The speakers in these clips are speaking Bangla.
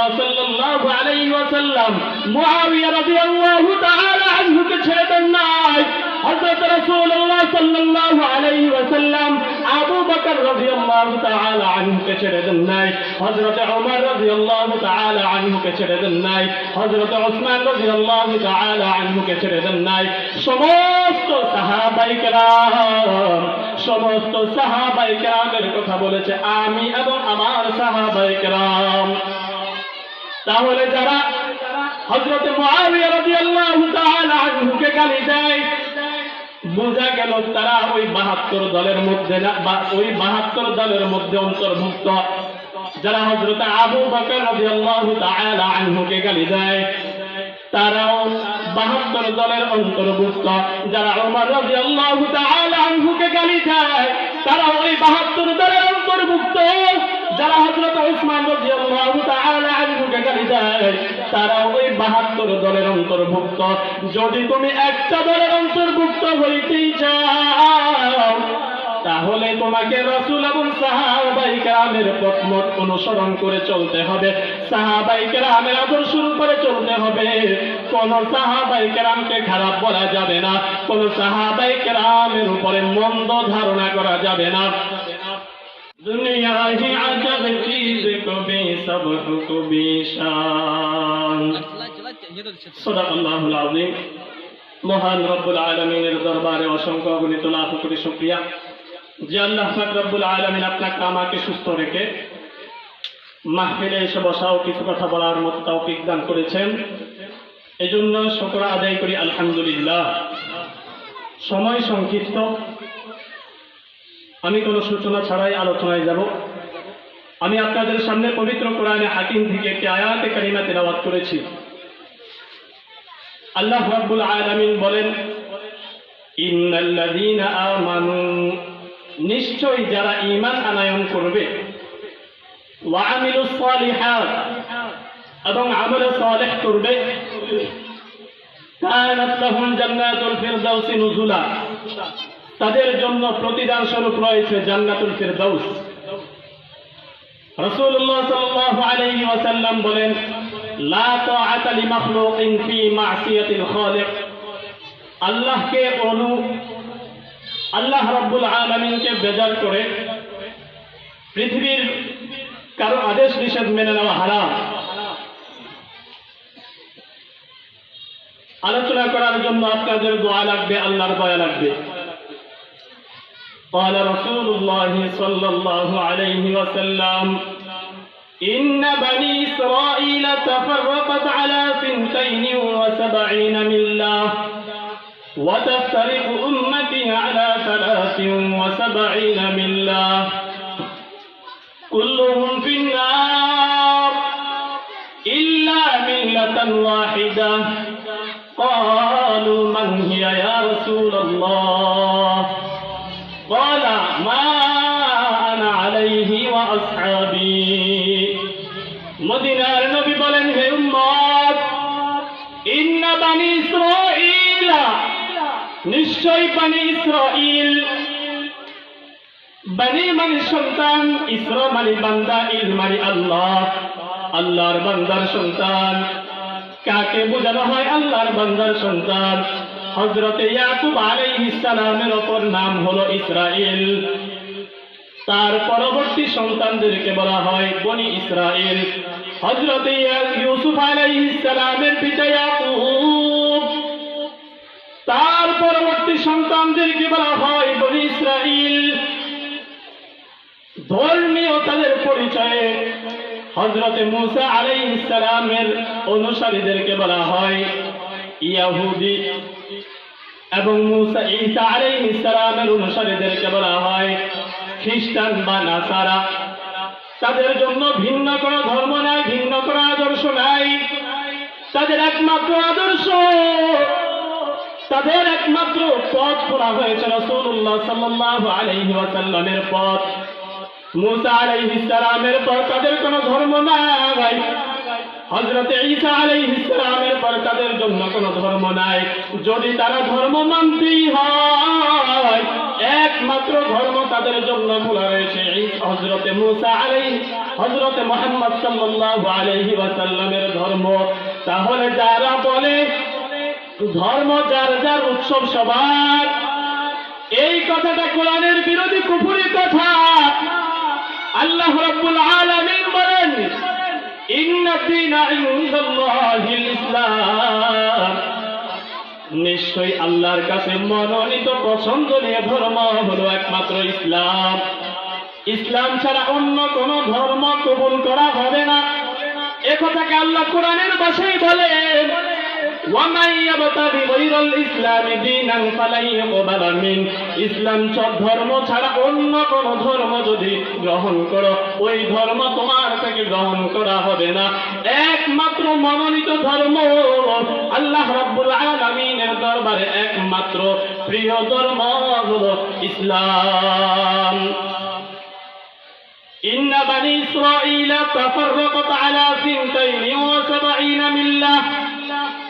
রাসূলুল্লাহ সাল্লাল্লাহু আলাইহি ওয়াসাল্লাম রাদিয়াল্লাহু তাআলা ছেড়ে দেন নাই। হযরত রাসূলুল্লাহ সাল্লাল্লাহু আলাইহি ওয়াসাল্লাম আবু বকর রাদিয়াল্লাহু তাআলা ছেড়ে দেন নাই। হযরত ওমর রাদিয়াল্লাহু তাআলা ছেড়ে দেন নাই। হযরত ওসমান রাদিয়াল্লাহু তাআলা ছেড়ে দেন নাই। সমস্ত সাহাবায়ে কেরাম, সমস্ত সাহাবায়ে কেরামের কথা বলেছে আমি এবং আমার সাহাবায়ে কেরাম। তাহলে যারা তাআলা আনহুকে গালি দেয়, বোঝা গেল তারা ওই বাহাত্তর দলের মধ্যে ওই বাহাত্তর দলের মধ্যে অন্তর্ভুক্ত। যারা হজরত আবু বকর গালি দেয়, তারাও বাহাত্তর দলের অন্তর্ভুক্ত। যারা ওমর রাদিয়াল্লাহু তাআলা আনহুকে গালি দেয় তারা ওই বাহাত্তর দলের অন্তর্ভুক্ত যারা হযরত উসমান রাদিয়াল্লাহু তাআলা আনহুকে গালি দেয় তারা ওই বাহাত্তর দলের অন্তর্ভুক্ত। যদি তুমি একটা দলের অন্তর্ভুক্ত হইতেই চাও, তাহলে তোমাকে রসুল এবং সাহাবাই কেরামের পথমত অনুসরণ করে চলতে হবে। সাহাবাই কেরামের আদর্শ করে চলতে হবে। কোন সাহাবাই কেরামকে খারাপ বলা যাবে না, কোন সাহাবাই কেরামের উপরে মন্দ ধারণা করা যাবে না। दुनिया ही अजब মহান রব্বুল আলমিনের দরবারে অসংখ্য অগণিত লাভ করি শুক্রিয়া। যে আল্লাহ পাক রব্বুল আলমিন আপনাকে আমাকে সুস্থ রেখে মাহফিলে এসে বসাও, কিছু কথা বলার মতো তাও দান করেছেন। এই জন্য শুকর আদায় করি, আলহামদুলিল্লাহ। সময় সংক্ষিপ্ত। আমি কোনো সূচনা ছাড়াই আলোচনায় যাব। আমি আপনাদের সামনে পবিত্র কোরআনে হাকিম থেকে একটি আয়াতে কারিমা তেলাওয়াত করেছি। আল্লাহ রাব্বুল আলামিন বলেন, ইন্নাল্লাযীনা আমানু। নিশ্চয় যারা ঈমান আনায়ন করবে, ওয়া আমিলুস সালিহাত, এবং আমল সালেহ করবে, কানাত লাহুম জান্নাতুল ফিরদাউসি নুজুলা। তাদের জন্য প্রতিদান স্বরূপ রয়েছে জান্নাতুল সাল্লাল্লাহু আলাইহি ওয়াসাল্লাম বলেন, লা তাআতা লিমাখলুকিন ফি মাসিয়াতিল খালিক। আল্লাহকে অনু, আল্লাহ বেজার করে পৃথিবীর কারও আদেশ নিষেধ মেনে নেওয়া হারাম। আলোচনা করার জন্য আপনাদের দোয়া লাগবে, আল্লাহর দয়া লাগবে। قال رسول الله صلى الله عليه وسلم إن بني إسرائيل تفرقت على ثنتين وسبعين ملة وتفترق أمتي على ثلاث وسبعين ملة. كلهم في النار إلا ملة واحدة. قالوا বানি ইসরাঈল বানি মানে সন্তান, ইসরা মানে বান্দা, ইল মানে আল্লাহ। আল্লাহর বান্দার সন্তান। কাকে বোঝানো হয় আল্লাহর বান্দার সন্তান? হজরতে ইয়াকুব আলাইহিস সালামের অপর নাম হলো ইসরাইল। তার পরবর্তী সন্তানদেরকে বলা হয় বনি ইসরাইল। হজরতে ইউসুফ আলাইহিস সালামের পিতা ইয়াকুব। তার পরবর্তী সন্তানদেরকে বলা হয় বনি ইসরাইল। ধর্মীয় তাদের পরিচয়ে হজরতে মুসা আলাইহিস সালামের অনুসারীদেরকে বলা হয় ইয়াহুদি এবং মুসা ঈসা আলাইহিস সালামের অনুসারীদেরকে বলা হয় খ্রিস্টান বা নাসারা। তাদের জন্য ভিন্ন কোনো ধর্ম নাই, ভিন্ন কোনো আদর্শ নাই। তাদের একমাত্র আদর্শ তাদের একমাত্র পথ খোলা হয়েছে রসুল্লাহ আলাইহি ওয়াসাল্লামের পথ। মুসা সালামের পর তাদের কোনো ধর্ম নাই। হজরতে ঈসা সালামের পর তাদের জন্য কোনো ধর্ম নাই। যদি তারা ধর্ম মানতেই হয়, একমাত্র ধর্ম তাদের জন্য খোলা রয়েছে। হজরতে মুসা আলাই হজরতে মোহাম্মদ সাল্লাল্লাহু আলাইহি ওয়াসাল্লামের ধর্ম। তাহলে যারা বলে ধর্ম, যার যার উৎসব সবার। এই কথাটা কোরআনের বিরোধী কুফুরি কথা। আল্লাহ রাব্বুল আলামিন বলেন নিশ্চয়ই আল্লাহর কাছে মনোনীত পছন্দনীয় ধর্ম হলো একমাত্র ইসলাম। ইসলাম ছাড়া অন্য কোন ধর্ম কবুল করা হবে না। একথাকে আল্লাহ কোরআনের ভাষায় বলেন وَمَن يَبْتَغِ غَيْرَ الْإِسْلَامِ دِينًا فَلَن يُقْبَلَ مِنْهُ ইসলাম সব ধর্ম ছাড়া অন্য কোন ধর্ম যদি গ্রহণ করো ওই ধর্ম তোমার থেকে গ্রহণ করা হবে না একমাত্র মনোনীত ধর্ম আল্লাহ রাব্বুল আলামিনের দরবারে একমাত্র প্রিয় ধর্ম হলো ইসলাম إن بني إسرائيل تفرقت على ثنتين وسبعين ملة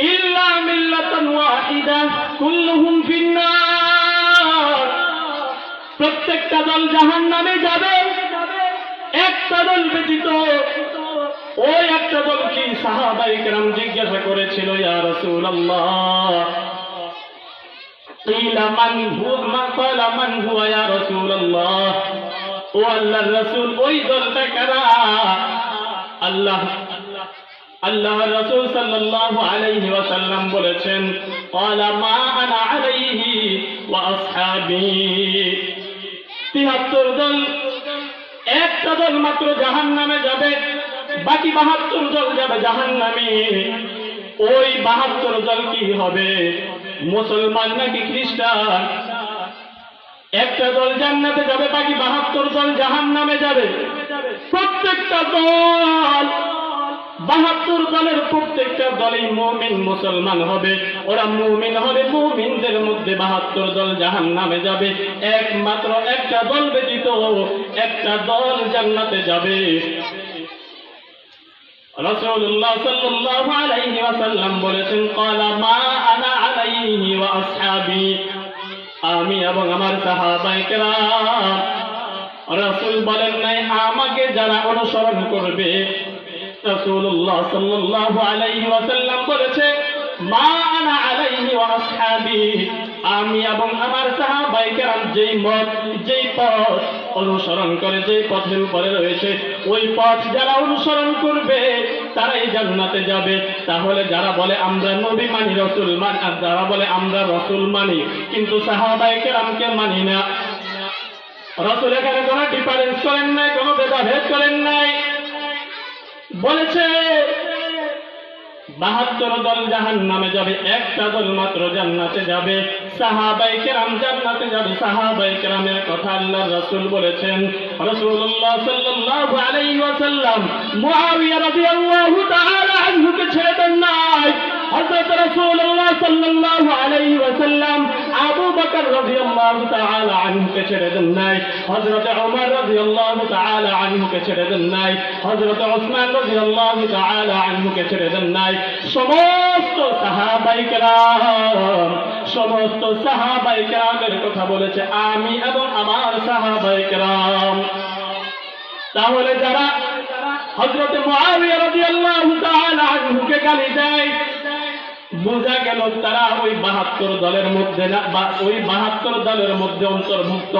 তিয়াত্তর ইল্লা মিল্লাতান ওয়াহিদা কুল্লুহুম ফিন্নার প্রত্যেকটা দল জাহান নামে যাবে একটা দল ব্যতীত ওই একটা দল কি সাহাবাই কেরাম জিজ্ঞাসা করেছিল ইয়া রাসূলুল্লাহ قيل من هو ما قال من هو يا رسول الله ও আল্লাহর রাসূল ওই দলটা কারা আল্লাহ আল্লাহ রাসূল সাল্লাল্লাহু আলাইহি ওয়াসাল্লাম বলেছেন ক্বালা মা আনা আলাইহি ওয়া আসহাবি। 73 দল একটা দল মাত্র জাহান্নামে যাবে, বাকি 72 দল যাবে জাহান্নামে। ওই 72 দল কি হবে? মুসলমান নাকি খ্রিস্টান? একটা দল জান্নাতে যাবে, বাকি বাহাত্তর দল জাহান নামে যাবে। প্রত্যেকটা দল বাহাত্তর দলের প্রত্যেকটা দলই মুমিন মুসলমান হবে। ওরা মুমিন হবে, মুমিনদের মধ্যে বাহাত্তর দল জাহান নামে যাবে। একমাত্র একটা দল ব্যতীত একটা দল জান্নাতে যাবে। রাসূলুল্লাহ সাল্লাল্লাহু আলাইহি বলেছেন, ক্বালা মা আনা আলাইহি আমি এবং আমার কেরাম। রাসূল বলেন, নাই, আমাকে যারা অনুসরণ করবে রাসূলুল্লাহ সাল্লাল্লাহু আলাইহি ওয়াসাল্লাম বলেছে, মা আনা আলাইহি ওয়া আসহাবি আমি এবং আমার সাহাবায়ে কেরাম যেই মত, যেই পথ অনুসরণ করে, যেই পথের উপরে রয়েছে, ওই পথ যারা অনুসরণ করবে, তারাই জান্নাতে যাবে। তাহলে যারা বলে, আমরা নবী মানি, রসুল মানি আর যারা বলে, আমরা রসুল মানি কিন্তু সাহাবায়ে কেরামকে মানি না। রসুল এখানে কোনো ডিফারেন্স করেন নাই, কোনো ভেদাভেদ করেন নাই। বলেছে, বাহাত্তর দল জাহান নামে যাবে, একটা দল মাত্র জান্নাতে যাবে। সাহাবাই কেরাম জান্নাতে যাবে। সাহাবাই কেরামের কথা আল্লাহ রসুল বলেছেন রসুল্লাহ সাল্লাল্লাহু আলাইহি ওয়াসাল্লাম মুআবিয়া রাদিয়াল্লাহু তাআলা ছেড়ে দেন নাই। হযরত রাসূলুল্লাহ সাল্লাল্লাহু আলাইহি ওয়াসাল্লাম আবু বকর রাদিয়াল্লাহু তাআলা আনহুকে ছেড়ে দেন নাই। হযরত ওমর রাদিয়াল্লাহু তাআলা আনহুকে ছেড়ে দেন নাই। হযরত ওসমান রাদিয়াল্লাহু তাআলা আনহুকে ছেড়ে দেন নাই। সমস্ত সাহাবাই কেরাম, সমস্ত সাহাবাই কেরামের কথা বলেছে আমি এবং আমার সাহাবাই কেরাম। তাহলে যারা হজরত মুআবিয়া রাদিয়াল্লাহু তাআলা আনহুকে গালি দেয় বোঝা গেল তারা ওই বাহাত্তর দলের মধ্যে বা ওই বাহাত্তর দলের মধ্যে অন্তর্ভুক্ত।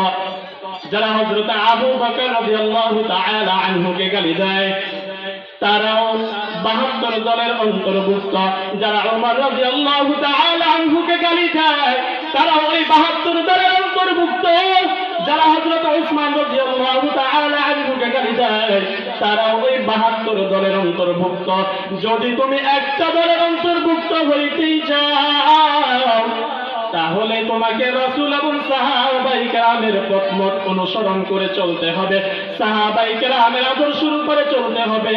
যারা হজরত আবু বকর রাদিয়াল্লাহু তাআলা আনহুকে গালি দেয় তারাও বাহাত্তর দলের অন্তর্ভুক্ত। যারা ওমর রাদিয়াল্লাহু তাআলা আনহুকে গালি দেয় তারা ওই বাহাত্তর দলের অন্তর্ভুক্ত। যারা হযরত ওসমান রাদিয়াল্লাহু তাআলা আনহুকে গালি দেয় তারা ওই বাহাত্তর দলের অন্তর্ভুক্ত। যদি তুমি একটা দলের অন্তর্ভুক্ত হইতেই চাও তাহলে তোমাকে রসুল এবং সাহাবাই কেরামের পথমত অনুসরণ করে চলতে হবে। সাহাবাই কেরামের আদর্শ করে চলতে হবে।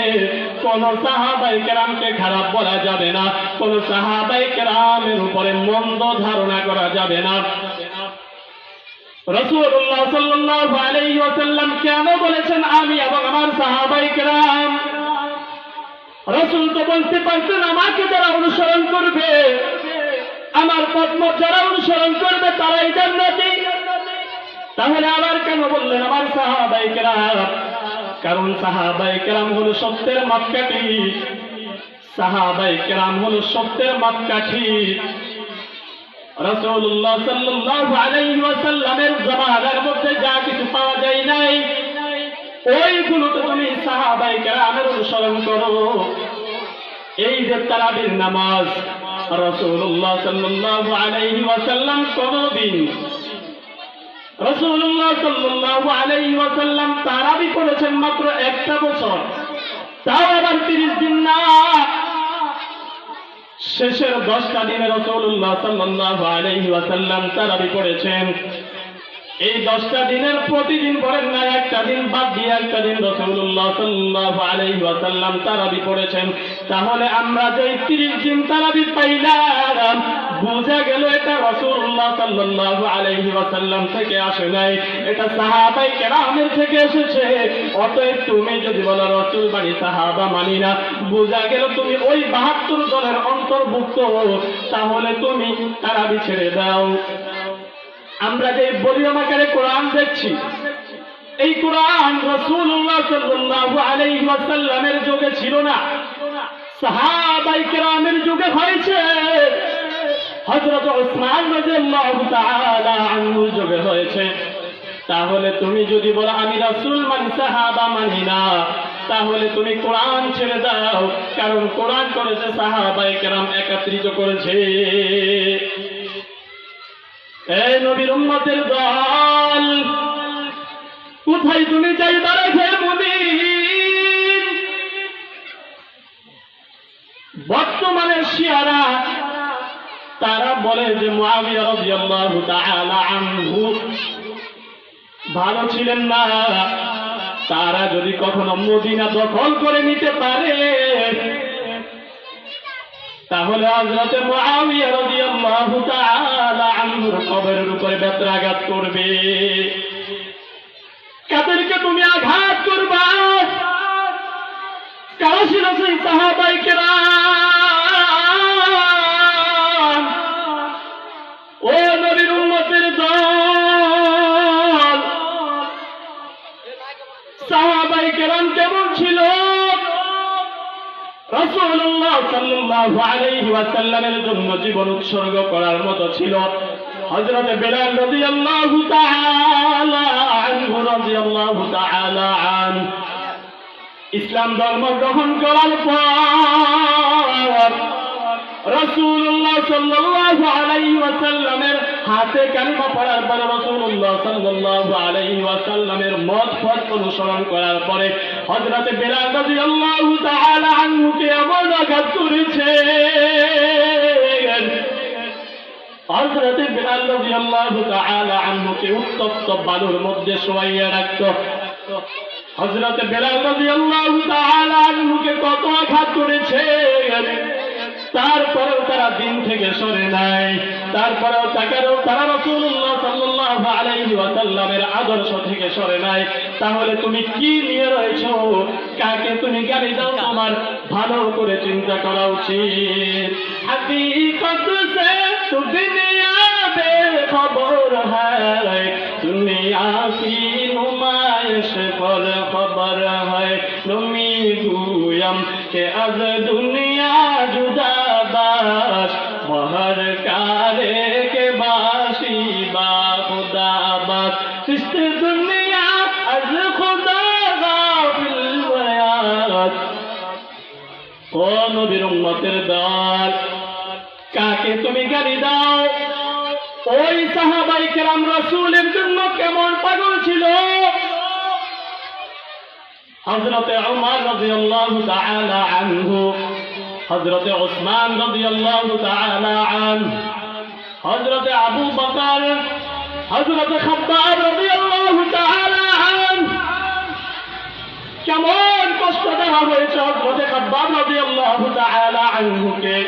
কোন সাহাবাই কেরামকে খারাপ বলা যাবে না। কোন সাহাবাই কেরামের উপরে মন্দ ধারণা করা যাবে না। রসুল্লাহ ওয়াসাল্লাম কেন বলেছেন, আমি এবং আমার সাহাবাই কেরাম রসুল তো বলতে পারতেন, আমাকে যারা অনুসরণ করবে আমার পদ্ম যারা অনুসরণ করবে তারাই জান্নাতি। তাহলে আবার কেন বললেন আমার সাহাবাই কেরাম? কারণ সাহাবাই কেরাম হলো সত্যের মাপকাঠি। সাহাবাই কেরাম হলো সত্যের মাপকাঠি। রসুল্লাহ সাল্লাল্লাহু আলাইহি ওয়াসাল্লামের জামানার মধ্যে যা কিছু পাওয়া যায় নাই ওইগুলো তো তুমি সাহাবাই কেরামের অনুসরণ করো। এই যে তারাবির নামাজ রসুল্লাহ সাল্লাল্লাহু আলাইহি ওয়াসাল্লাম কোনদিন আলাইহি ওয়াসাল্লাম তারাবি করেছেন মাত্র একটা বছর। তাও আবার তিরিশ দিন না। শেষের দশটা দিনে রসুল্লাহ সাল্লাল্লাহু আলাইহি ওয়াসাল্লাম তারাবি করেছেন। এই দশটা দিনের প্রতিদিন পড়েন না, একটা দিন বাদ দিয়ে একটা দিন রসুল্লাহ সাল্লাহ আলাইহি ওয়াসাল্লাম তারাবি পড়েছেন। তাহলে আমরা যে তিরিশ দিন তারাবি পাইলাম, বোঝা গেল এটা রসুল্লাহ সাল্লাহ আলাইহি ওয়াসাল্লাম থেকে আসে নাই, এটা সাহাবাই কেরামের থেকে এসেছে। অতএব তুমি যদি বলো, রসুল বাড়ি সাহাবা মানি না, বোঝা গেল তুমি ওই বাহাত্তর দলের অন্তর্ভুক্ত। তাহলে তুমি তারাবি ছেড়ে দাও। আমরা যে বলিয়ম আকারে কোরআন দেখছি, এই কোরআন রসুল্লাহ সাল্লাল্লাহু আলাইহি ওয়াসাল্লামের যুগে ছিল না। সাহাবাই কেরামের যুগে হয়েছে। হযরত ওসমান যুগে হয়েছে। তাহলে তুমি যদি বলো, আমি রাসূল মানি, সাহাবা মানি না, তাহলে তুমি কোরআন ছেড়ে দাও। কারণ কোরআন করেছে সাহাবাই কেরাম, একত্রিত করেছে। নবীর উম্মতের কোথায় তুমি যাই দাঁড়াইছে মুদিন? বর্তমানে শিয়ারা, তারা বলে যে আনহু। ভালো ছিলেন না। তারা যদি কখনো মদিনা দখল করে নিতে পারে তাহলে হযরতে মুআবিয়া রাদিয়াল্লাহু তাআলা আনহুর কবরের উপরে বেত্রাঘাত করবে। কাদেরকে তুমি আঘাত করবা? কারা ছিল সেই সাহাবাই কেরাম? ওয়াসাল্লামের জন্য জীবন উৎসর্গ করার মতো ছিল। হযরত ইসলাম ধর্ম গ্রহণ করার পর রসুল্লাহ সাল্লাল্লাহু আলাইহি হাতে কালিমা পড়ার পরে রসুল্লাহ সাল্লাল্লাহু আলাইহি মত পথ অনুসরণ করার পরে হযরতে বেলাল রাদিয়াল্লাহু তাআলা আনহুকে এমন আঘাত করেছে। হযরতে বেলাল রাদিয়াল্লাহু তাআলা আনহুকে উত্তপ্ত বালুর মধ্যে শোয়াইয়া রাখতো। হযরতে বেলাল রাদিয়াল্লাহু তাআলা আনহুকে কত আঘাত করেছে। তারপরেও তারা দিন থেকে সরে নাই। তারপরেও তাকারেও তারা রসুল্লাহ সাল্লাল্লাহু আলাইহি ওয়াসাল্লামের আদর্শ থেকে সরে নাই। তাহলে তুমি কি নিয়ে রয়েছো? কাকে তুমি গালি দাও? তোমার ভালো করে চিন্তা করা উচিত। খবর হয়। তুমি আজ দুনিয়া দল কাকে তুমি গালি দাও? ওই সাহাবাই কেরাম রসুলের জন্য কেমন পাগল ছিল? হজরতে উমর রাদিয়াল্লাহু তাআলা আনহু হজরতে ওসমান রাদিয়াল্লাহু তাআলা আনহু হজরতে আবু বকর হজরতে খাব্বাব রাদিয়াল্লাহু তাআলা আনহু কেমন কষ্ট দেওয়া হয়েছে হজরতে খাব্বাব রাদিয়াল্লাহু তাআলা আনহুকে।